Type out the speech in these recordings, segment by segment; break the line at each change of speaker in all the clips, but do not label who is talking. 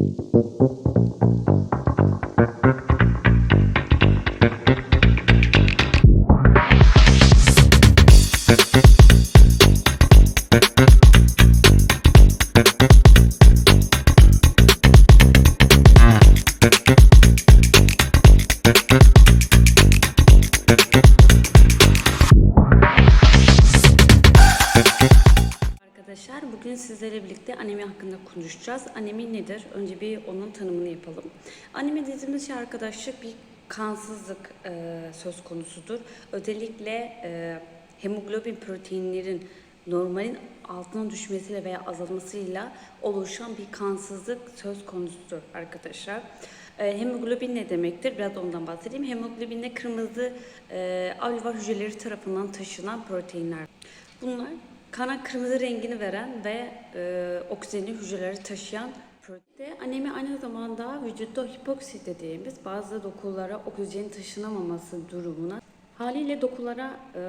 Thank. Sizlerle birlikte anime hakkında konuşacağız. Anime nedir? Önce bir onun tanımını yapalım. Anime dediğimiz şey arkadaşlar bir kansızlık e, söz konusudur. Özellikle e, hemoglobin proteinlerin normalin altına düşmesiyle veya azalmasıyla oluşan bir kansızlık söz konusudur arkadaşlar. E, hemoglobin ne demektir? Biraz ondan bahsedeyim. Hemoglobin de kırmızı e, alüvar hücreleri tarafından taşınan proteinler. Bunlar kana kırmızı rengini veren ve e, oksijenli hücreleri taşıyan protein. Anemi aynı zamanda vücutta hipoksi dediğimiz bazı dokulara oksijen taşınamaması durumuna haliyle dokulara e,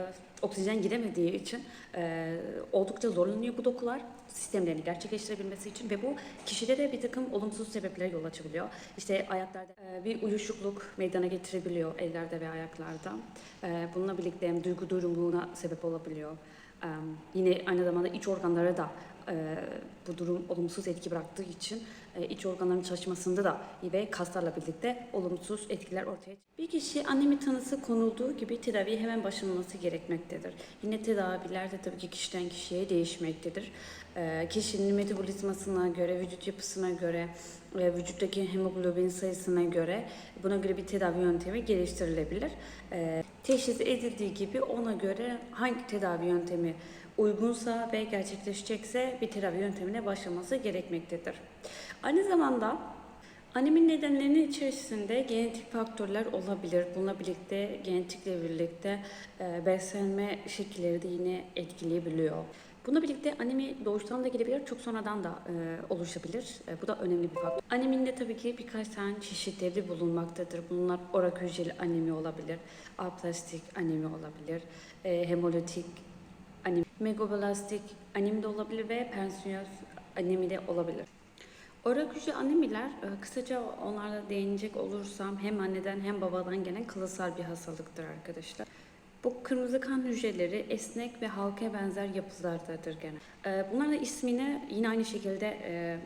oksijen giremediği için e, oldukça zorlanıyor bu dokular sistemlerini gerçekleştirebilmesi için ve bu kişilere bir takım olumsuz sebeplere yol açabiliyor. İşte ayaklarda e, bir uyuşukluk meydana getirebiliyor ellerde ve ayaklarda. E, bununla birlikte duygu durumuna sebep olabiliyor. Yine aynı zamanda iç organlara da e, bu durum olumsuz etki bıraktığı için e, iç organların çalışmasında da ve kaslarla birlikte olumsuz etkiler ortaya çıkıyor. Bir kişi anemi tanısı konulduğu gibi tedaviye hemen başlanması gerekmektedir. Yine tedaviler de tabii ki kişiden kişiye değişmektedir. E, kişinin metabolizmasına göre, vücut yapısına göre, vücuttaki hemoglobin sayısına göre buna göre bir tedavi yöntemi geliştirilebilir. Teşhis edildiği gibi ona göre hangi tedavi yöntemi uygunsa ve gerçekleşecekse bir tedavi yöntemine başlaması gerekmektedir. Aynı zamanda Anemin nedenlerinin içerisinde genetik faktörler olabilir. Bununla birlikte genetikle birlikte e, beslenme şekilleri de yine etkileyebiliyor. Bununla birlikte anemi doğuştan da gelebilir, çok sonradan da e, oluşabilir. E, bu da önemli bir faktör. Aneminde tabii ki birkaç tane çeşitleri bulunmaktadır. Bunlar orak hücreli anemi olabilir, aplastik anemi olabilir, e, hemolitik anemi, megablastik anemi de olabilir ve pensiyöz anemi de olabilir. Orak hücre anemiler, e, kısaca onlarla değinecek olursam hem anneden hem babadan gelen kalıtsal bir hastalıktır arkadaşlar. Bu kırmızı kan hücreleri esnek ve halkaya benzer yapılardadır gene. E, Bunların da ismini yine aynı şekilde e,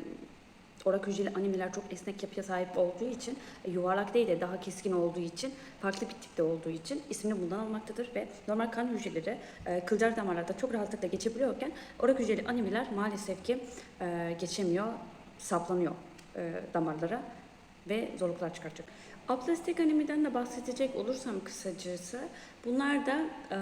orak hücreli anemiler çok esnek yapıya sahip olduğu için e, yuvarlak değil de daha keskin olduğu için farklı bir tipte olduğu için ismini bundan almaktadır ve normal kan hücreleri e, kılcal damarlarda çok rahatlıkla geçebiliyorken orak hücreli anemiler maalesef ki e, geçemiyor, saplanıyor e, damarlara ve zorluklar çıkartacak. Aplastik anemiden de bahsedecek olursam kısacası bunlar da e,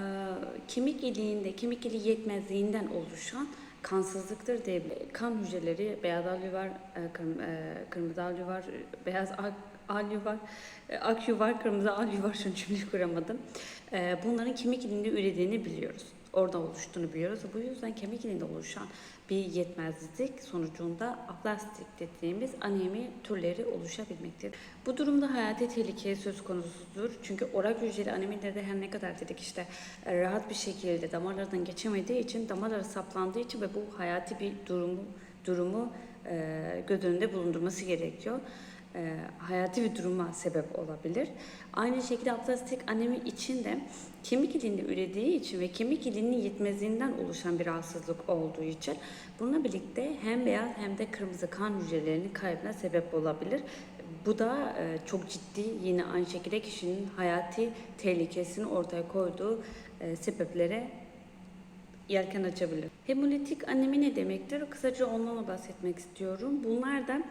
kemik iliğinde, kemik iliği yetmezliğinden oluşan kansızlıktır diyebilirim. Kan hücreleri beyaz alüvar, e, e, kırmızı alüvar, beyaz ak, alüvar, e, akyuvar, kırmızı alüvar şu an cümle kuramadım. Bunların kemik iliğinde ürediğini biliyoruz. Orada oluştuğunu biliyoruz. Bu yüzden kemik iliğinde oluşan bir yetmezlik sonucunda aplastik dediğimiz anemi türleri oluşabilmektedir. Bu durumda hayati tehlike söz konusudur. Çünkü orak hücreli anemilerde her ne kadar dedik işte e, rahat bir şekilde damarlardan geçemediği için damarlara saplandığı için ve bu hayati bir durumu durumu e, göz önünde bulundurması gerekiyor e, hayati bir duruma sebep olabilir. Aynı şekilde aplastik anemi için de kemik iliğinde ürediği için ve kemik iliğinin yetmezliğinden oluşan bir rahatsızlık olduğu için bununla birlikte hem beyaz hem de kırmızı kan hücrelerinin kaybına sebep olabilir. Bu da e, çok ciddi yine aynı şekilde kişinin hayati tehlikesini ortaya koyduğu e, sebeplere yelken açabilir. Hemolitik anemi ne demektir? Kısaca ondan da bahsetmek istiyorum. Bunlar da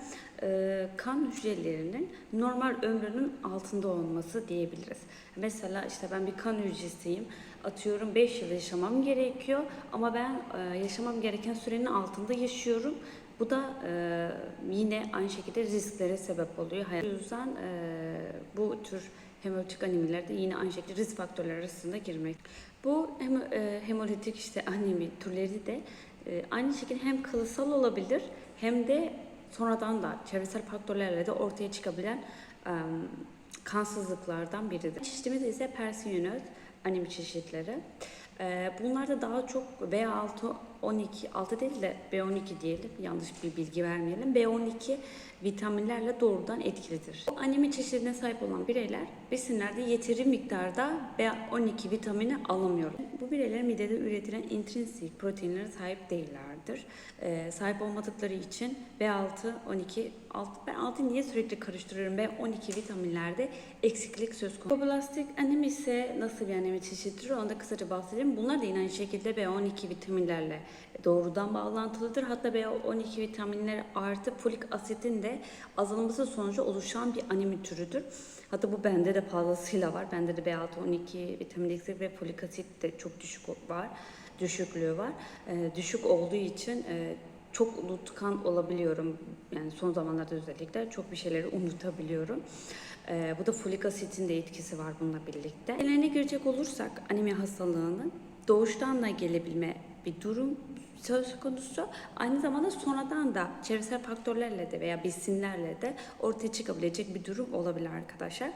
e, kan hücrelerinin normal ömrünün altında olması diyebiliriz. Mesela işte ben bir kan hücresiyim. Atıyorum 5 yıl yaşamam gerekiyor ama ben e, yaşamam gereken sürenin altında yaşıyorum. Bu da e, yine aynı şekilde risklere sebep oluyor. O yüzden e, bu tür hemolitik anemilerde yine aynı şekilde risk faktörleri arasında girmek. Bu hem, e, hemolitik işte anemi türleri de e, aynı şekilde hem kalıtsal olabilir hem de sonradan da çevresel faktörlerle de ortaya çıkabilen e, kansızlıklardan biridir. Çeşitimiz ise persiyonöz anemi çeşitleri. Ee, bunlarda daha çok B6, 12, 6 değil de B12 diyelim. Yanlış bir bilgi vermeyelim. B12 vitaminlerle doğrudan etkilidir. Anemi çeşidine sahip olan bireyler besinlerde yeteri miktarda B12 vitamini alamıyor. Bu bireyler midede üretilen intrinsik proteinlere sahip değillerdir. Ee, sahip olmadıkları için B6, 12, 6, ben 6 niye sürekli karıştırıyorum? B12 vitaminlerde eksiklik söz konusu. Lipoblastik anemi ise nasıl bir anemi çeşididir? Onu da kısaca bahsedeyim. Bunlar da yine aynı şekilde B12 vitaminlerle doğrudan bağlantılıdır. Hatta B12 vitaminleri artı folik asitin de azalması sonucu oluşan bir anemi türüdür. Hatta bu bende de fazlasıyla var. Bende de B6, 12 vitamin eksik ve folik asit de çok düşük var. Düşüklüğü var. Ee, düşük olduğu için e, çok unutkan olabiliyorum. Yani son zamanlarda özellikle çok bir şeyleri unutabiliyorum. Ee, bu da folik asitin de etkisi var bununla birlikte. Nelerine girecek olursak anemi hastalığının doğuştan da gelebilme bir durum söz konusu. Aynı zamanda sonradan da çevresel faktörlerle de veya besinlerle de ortaya çıkabilecek bir durum olabilir arkadaşlar.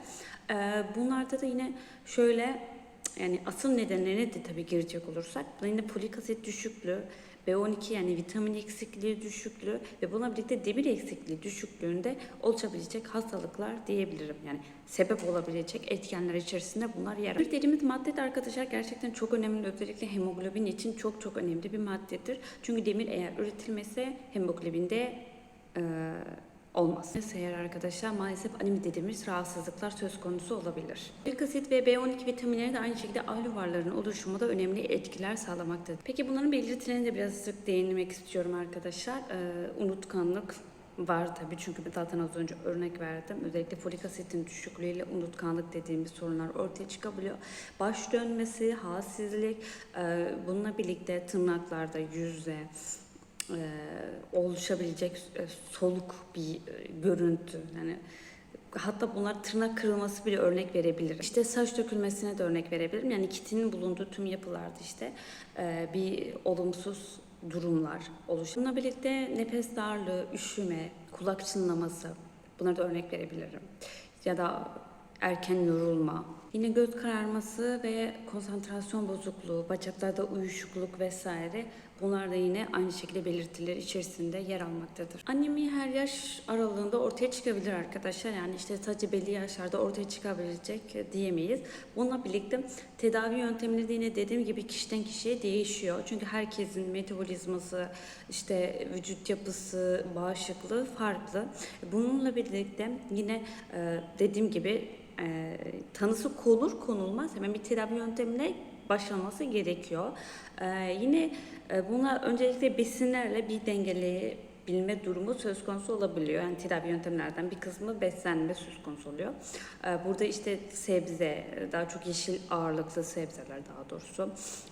Ee, bunlarda da yine şöyle yani asıl nedenlerine de tabii girecek olursak yine folik asit düşüklüğü, B12 yani vitamin eksikliği düşüklüğü ve buna birlikte demir eksikliği düşüklüğünde oluşabilecek hastalıklar diyebilirim. Yani sebep olabilecek etkenler içerisinde bunlar yer alır. Dediğimiz madde de arkadaşlar gerçekten çok önemli. Özellikle hemoglobin için çok çok önemli bir maddedir. Çünkü demir eğer üretilmese hemoglobinde e, olmaz. Eğer arkadaşlar maalesef anemi dediğimiz rahatsızlıklar söz konusu olabilir. Folik asit ve B12 vitaminleri de aynı şekilde ağ yuvarlarının oluşumunda önemli etkiler sağlamaktadır. Peki bunların belirtilerine de biraz sık değinmek istiyorum arkadaşlar. Ee, unutkanlık var tabii çünkü zaten az önce örnek verdim. Özellikle folik asitin düşüklüğüyle unutkanlık dediğimiz sorunlar ortaya çıkabiliyor. Baş dönmesi, halsizlik, e, bununla birlikte tırnaklarda, yüzde, e, oluşabilecek e, soluk bir e, görüntü. Yani hatta bunlar tırnak kırılması bile örnek verebilir. İşte saç dökülmesine de örnek verebilirim. Yani kitinin bulunduğu tüm yapılarda işte e, bir olumsuz durumlar oluşuyor. Bununla birlikte nefes darlığı, üşüme, kulak çınlaması bunlara da örnek verebilirim. Ya da erken yorulma, yine göz kararması ve konsantrasyon bozukluğu, bacaklarda uyuşukluk vesaire bunlar da yine aynı şekilde belirtiler içerisinde yer almaktadır. Anemi her yaş aralığında ortaya çıkabilir arkadaşlar. Yani işte sadece belli yaşlarda ortaya çıkabilecek diyemeyiz. Bununla birlikte tedavi yöntemleri de yine dediğim gibi kişiden kişiye değişiyor. Çünkü herkesin metabolizması, işte vücut yapısı, bağışıklığı farklı. Bununla birlikte yine e, dediğim gibi e, tanısı konur konulmaz hemen bir tedavi yöntemine başlanması gerekiyor. E, yine e, buna öncelikle besinlerle bir dengeleyebilme durumu söz konusu olabiliyor. Yani tedavi yöntemlerden bir kısmı beslenme söz konusu oluyor. E, burada işte sebze, daha çok yeşil ağırlıklı sebzeler daha doğrusu.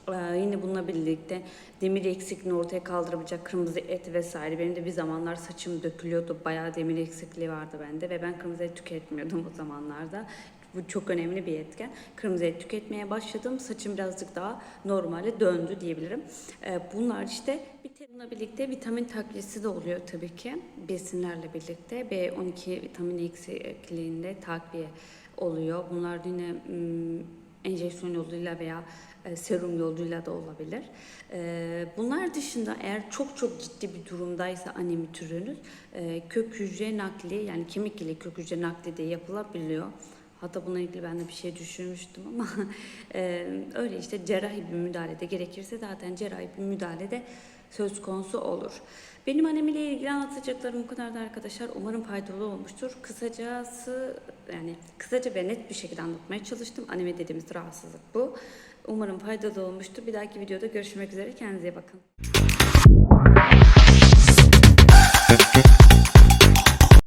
E, yine bununla birlikte demir eksikliğini ortaya kaldırabilecek kırmızı et vesaire. Benim de bir zamanlar saçım dökülüyordu. Bayağı demir eksikliği vardı bende ve ben kırmızı et tüketmiyordum o zamanlarda. Bu çok önemli bir etken. Kırmızı et tüketmeye başladım. Saçım birazcık daha normale döndü diyebilirim. Ee, bunlar işte bununla birlikte vitamin takviyesi de oluyor tabii ki. Besinlerle birlikte B12 vitamin eksikliğinde takviye oluyor. Bunlar yine ım, enjeksiyon yoluyla veya e, serum yoluyla da olabilir. E, Bunlar dışında eğer çok çok ciddi bir durumdaysa anemi türünüz e, kök hücre nakli yani kemik ile kök hücre nakli de yapılabiliyor. Hatta bununla ilgili ben de bir şey düşünmüştüm ama e, öyle işte cerrahi bir müdahale de gerekirse zaten cerrahi bir müdahale de söz konusu olur. Benim annemiyle ilgili anlatacaklarım bu kadardı arkadaşlar. Umarım faydalı olmuştur. Kısacası yani kısaca ve net bir şekilde anlatmaya çalıştım. Anemi dediğimiz rahatsızlık bu. Umarım faydalı olmuştur. Bir dahaki videoda görüşmek üzere. Kendinize bakın.